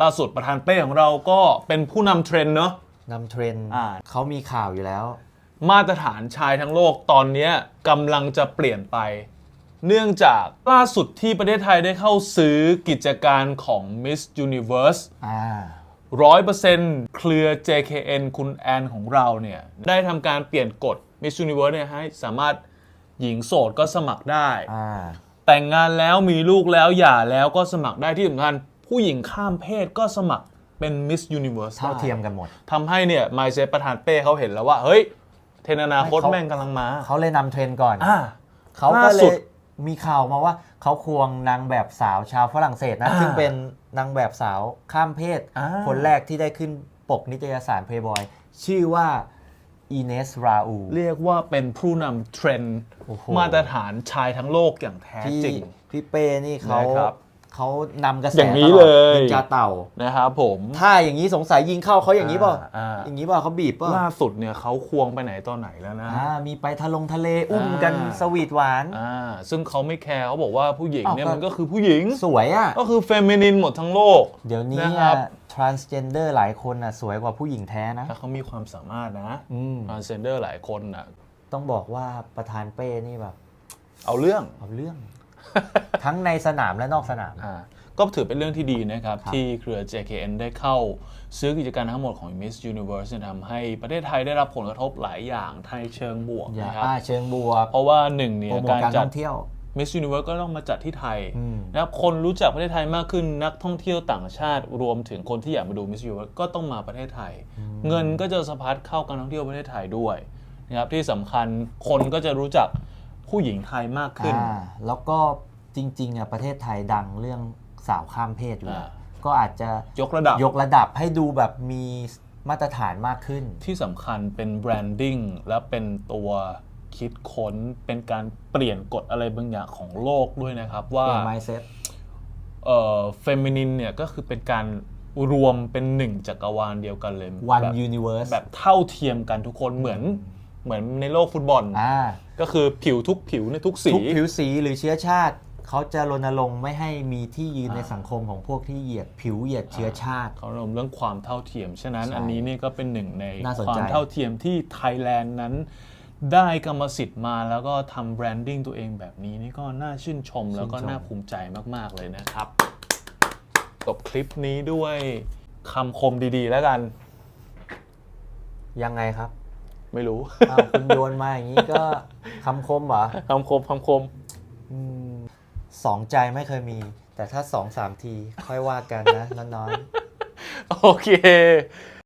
ล่าสุดประธานเป้ของเราก็เป็นผู้นำเทรนด์เนาะนำเทรนด์อ่า เขามีข่าวอยู่แล้ว มาตรฐานชายทั้งโลกตอนเนี้ยกำลังจะเปลี่ยนไป เนื่องจากล่าสุดที่ประเทศไทยได้เข้าซื้อกิจการของ Miss Universe อ่า100%เครือ JKN คุณแอนของเราเนี่ย ได้ทำการเปลี่ยนกฎ Miss Universe เนี่ยให้สามารถหญิงโสดก็สมัครได้ อ่า แต่งงานแล้วมีลูกแล้วหย่าแล้วก็สมัครได้ที่สำคัญ ผู้หญิงข้ามเพศก็สมัครเป็น Miss Universe เท่าเทียมกันหมดทำให้เนี่ยไมเซประธานเป้เขาเห็นแล้วว่า เฮ้ย เทรนด์อนาคตเขาแม่งกำลังมา เขาเลยนำเทรนด์ก่อนอ่าเขาก็ล่าเลสุดยมีข่าวมาว่าเขาควงนางแบบสาวชาวฝรั่งเศสนะอ่าซึ่งเป็นนางแบบสาวข้ามเพศอ่าคนแรกที่ได้ขึ้นปกนิตยสาร Playboy ชื่อว่าอีเนสราอูเรียกว่าเป็นผู้นำเทรนด์โอ้โหมาตรฐานชายทั้งโลกอย่างแท้พี่จริงพี่เป้นี่เขานะครับ เขานำกระแสอย่างนี้ตอดเลยนินจาเต่า นะครับผมถ้าอย่างนี้สงสัยยิงเข้าเขาอย่างนี้เปล่าอ่า อย่างนี้เปล่าเขาบีบเปล่าล่าสุดเนี่ยเขาควงไปไหนตอนไหนแล้วนะ อ่ามีไปทะลงทะเลอุ้มกันอ่า สวีทหวาน อ่าซึ่งเขาไม่แคร์เขาบอกว่าผู้หญิงเนี่ยอ้าวก็ มันก็คือผู้หญิง สวยอะ ก็คือเฟมินินหมดทั้งโลก เดี๋ยวนี้นะครับ อะ transgender หลายคนอะสวยกว่าผู้หญิงแท้นะถ้าเขามีความสามารถนะอืม transgender หลายคนน่ะต้องบอกว่าประธานเป้นี่แบบเอาเรื่อง เอาเรื่อง ทั้งในสนามและนอกสนาม อ่าก็ถือเป็นเรื่องที่ดีนะครับครับ ที่เครือ JKN ได้เข้าซื้อกิจการทั้งหมดของ Miss Universe เนี่ยทำให้ประเทศไทยได้รับผลกระทบหลายอย่างไทยเชิงบวกอย่านะครับ อ่าเชิงบวกเพราะว่าหนึ่งเนี่โปรยโมทการการจัท่ด องเที่ยว Miss Universe ก็ต้องมาจัดที่ไทยอืม นะครับคนรู้จักประเทศไทยมากขึ้นนักท่องเที่ยวต่างชาติรวมถึงคนที่อยากมาดู Miss Universe ก็ต้องมาประเทศไทย เงินก็จะสะพัดเข้าการท่องเที่ยวประเทศไทยด้วยนะครับที่สำคัญคนก็จะรู้จัก ผู้หญิงไทยมากขึ้น อ่าแล้วก็จริงๆอะประเทศไทยดังเรื่องสาวข้ามเพศอยู่แล้วอ่า ก็อาจจะยกระดับ ยกระดับให้ดูแบบมีมาตรฐานมากขึ้น ที่สำคัญเป็นแบรนดิ้งและเป็นตัวคิดค้นเป็นการเปลี่ยนกฎอะไรบางอย่างของโลกด้วยนะครับ ว่า เป็น mindset เอ่อเฟมินินเนี่ยก็คือเป็นการรวมเป็นหนึ่งจักรวาลเดียวกันเลย one แบบ universe แบบเท่าเทียมกันทุกคนเหมือนเหมือนในโลกฟุตบอล อ่า ก็คือผิวทุกผิวในทุกสี ทุกผิวสีหรือเชื้อชาติ เขาจะรณรงค์ไม่ให้มีที่ยืนอ่าในสังคมของพวกที่เหยียดผิวเหยียดเชื้อชาติ เขารวมเรื่องความเท่าเทียม ฉะนั้นใช่อันนี้นี่ก็เป็นหนึ่งในน่าสนควาใจมเท่าเทียมที่ไทยแลนด์นั้น ได้กรรมสิทธิ์มาแล้วก็ทำแบรนดิ้งตัวเองแบบนี้นี่ก็น่าชื่นชมแล้วก็น่าภูมิใจมาก ๆ เลยนะครับจบคลิปนี้ด้วยคำคมดีๆ แล้วกัน ยังไงครับ ไม่รู้อ้าวคุณโยนมาอย่างนี้ก็คำคมเหรอคำคมคำคม อืมสองใจไม่เคยมี แต่ถ้าสองสามทีค่อยว่ากันนะน้องๆ โอเค